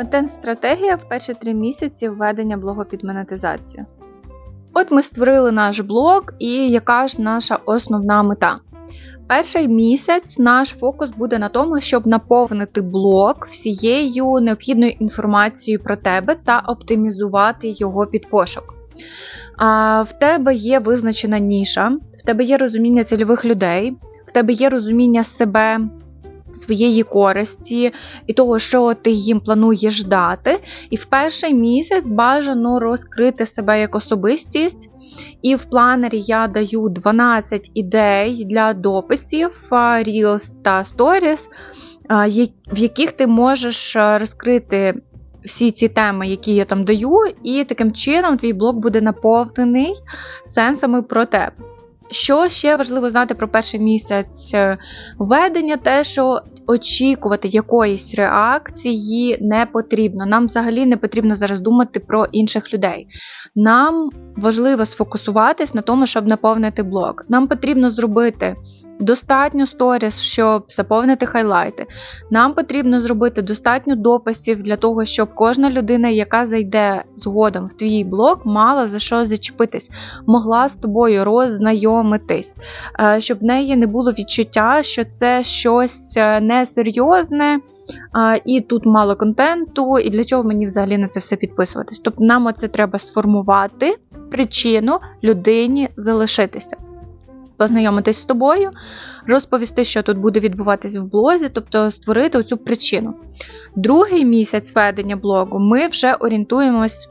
Контент-стратегія в перші три місяці введення блогу під монетизацію. От ми створили наш блог, і яка ж наша основна мета? Перший місяць наш фокус буде на тому, щоб наповнити блог всією необхідною інформацією про тебе та оптимізувати його під пошук. А, В тебе є визначена ніша, в тебе є розуміння цільових людей, в тебе є розуміння себе своєї користі і того, що ти їм плануєш дати. І в перший місяць бажано розкрити себе як особистість. І в планері я даю 12 ідей для дописів, Reels та Stories, в яких ти можеш розкрити. Всі ці теми, які я там даю, і таким чином твій блог буде наповнений сенсами про тебе. Що ще важливо знати про перший місяць е, введення, те, що очікувати якоїсь реакції не потрібно. Нам взагалі не потрібно зараз думати про інших людей. Нам важливо сфокусуватись на тому, щоб наповнити блок. Нам потрібно зробити достатньо сторіс, щоб заповнити хайлайти. Нам потрібно зробити достатньо дописів для того, щоб кожна людина, яка зайде згодом в твій блог, мала за що зачепитись, могла з тобою роззнайомитись, е, щоб в неї не було відчуття, що це щось е, несерйозне, і тут мало контенту, і для чого мені взагалі на це все підписуватись. Тобто нам оце треба сформувати причину людині залишитися познайомитись з тобою, розповісти, що тут буде відбуватись в блозі, тобто створити цю причину. Другий місяць ведення блогу ми вже орієнтуємось.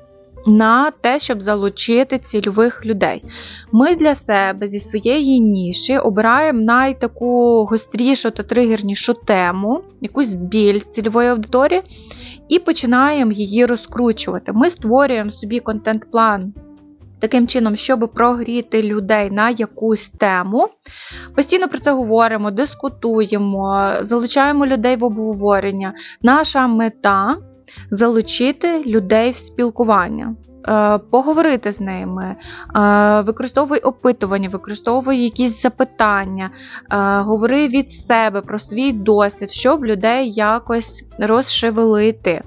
На те, щоб залучити цільових людей. Ми для себе зі своєї ніші обираємо найтаку гострішу та тригернішу тему, якусь біль цільової аудиторії, і починаємо її розкручувати. Ми створюємо собі контент-план таким чином, щоб прогріти людей на якусь тему. Постійно про це говоримо, дискутуємо, залучаємо людей в обговорення. Наша мета залучити людей в спілкування. Е, поговорити з ними, е, використовуй опитування, використовуй якісь запитання, е, говори від себе про свій досвід, щоб людей якось розшевелити.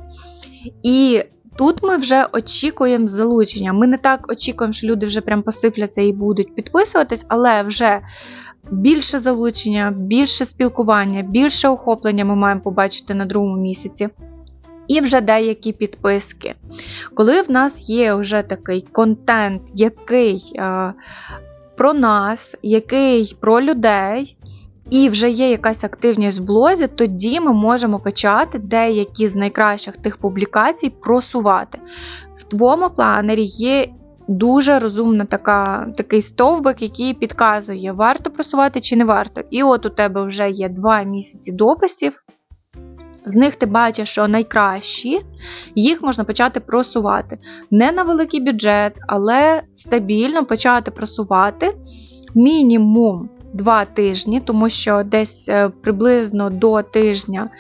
І Тут ми вже очікуємо залучення. Ми не так очікуємо, що люди вже прям посипляться і будуть підписуватись, але вже більше залучення, більше спілкування, більше охоплення ми маємо побачити на другому місяці. І вже деякі підписки. Коли в нас є вже такий контент, який е, про нас, який про людей, і вже є якась активність в блозі, тоді ми можемо почати деякі з найкращих тих публікацій просувати. В твоєму планері є. Дуже розумна така, такий стовбик, який підказує, варто просувати чи не варто. І от у тебе вже є два місяці дописів. З них ти бачиш, що найкращі, їх можна почати просувати. Не на великий бюджет, але стабільно почати просувати мінімум Два тижні, тому що десь е, приблизно до тижня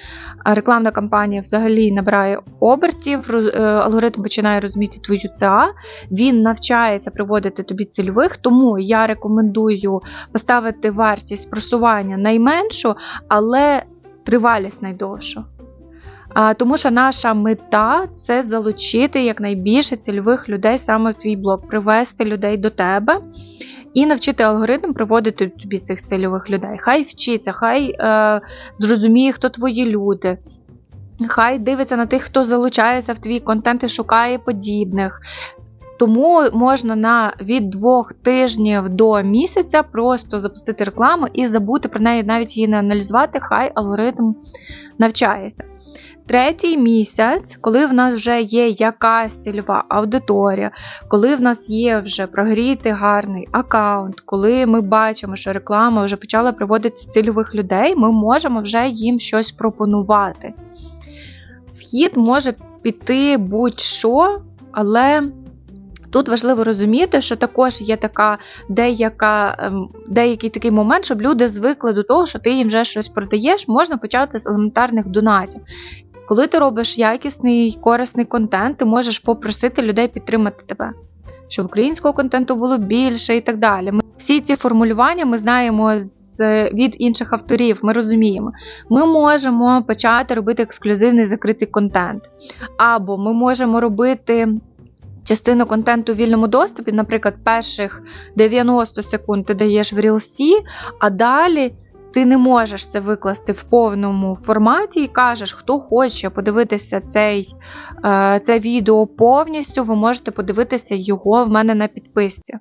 рекламна кампанія взагалі набирає обертів, е, алгоритм починає розуміти твою ЦА, він навчається приводити тобі цільових, тому я рекомендую поставити вартість просування найменшу, але тривалість найдовшу. Тому що наша мета це залучити якнайбільше цільових людей саме в твій блог, привести людей до тебе і навчити алгоритм приводити тобі цих цільових людей. Хай вчиться, хай е, зрозуміє, хто твої люди. Хай дивиться на тих, хто залучається в твій контент і шукає подібних. Тому можна на від двох тижнів до місяця просто запустити рекламу і забути про неї, навіть її не аналізувати, хай алгоритм навчається. Третій місяць, коли в нас вже є якась цільова аудиторія, коли в нас є вже прогрітий гарний аккаунт, коли ми бачимо, що реклама вже почала приводити цільових людей, ми можемо вже їм щось пропонувати. Вхід може піти будь-що, але. Тут важливо розуміти, що також є така деяка, ем, деякий такий момент, щоб люди звикли до того, що ти їм вже щось продаєш, можна почати з елементарних донатів. Коли ти робиш якісний корисний контент, ти можеш попросити людей підтримати тебе, щоб українського контенту було більше і так далі. всі ці формулювання ми знаємо з, від інших авторів, ми розуміємо. Ми можемо почати робити ексклюзивний закритий контент, або ми можемо робити. Частину контенту у вільному доступі, наприклад, перших 90 секунд ти даєш в Рілсі, а далі ти не можеш це викласти в повному форматі і кажеш, хто хоче подивитися цей, е, це відео повністю, ви можете подивитися його в мене на підписці.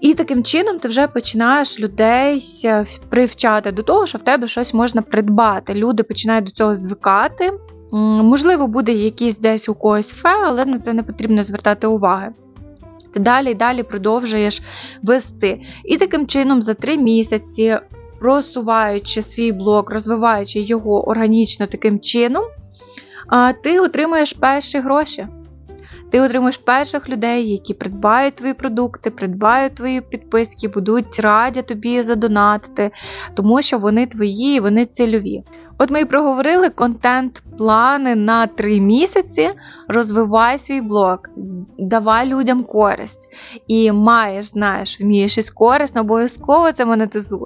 І таким чином ти вже починаєш людей е, привчати до того, що в тебе щось можна придбати. Люди починають до цього звикати. Можливо, буде якийсь десь у когось фе, але на це не потрібно звертати уваги. Ти далі і далі продовжуєш вести. І таким чином, за три місяці, просуваючи свій блог, розвиваючи його органічно таким чином, ти отримуєш перші гроші. Ти отримуєш перших людей, які придбають твої продукти, придбають твої підписки, будуть раді тобі задонатити, тому що вони твої, вони цільові. От ми і проговорили контент-плани на три місяці. Розвивай свій блог, давай людям користь. І маєш, знаєш, вмієш із корисно, обов'язково це монетизуй.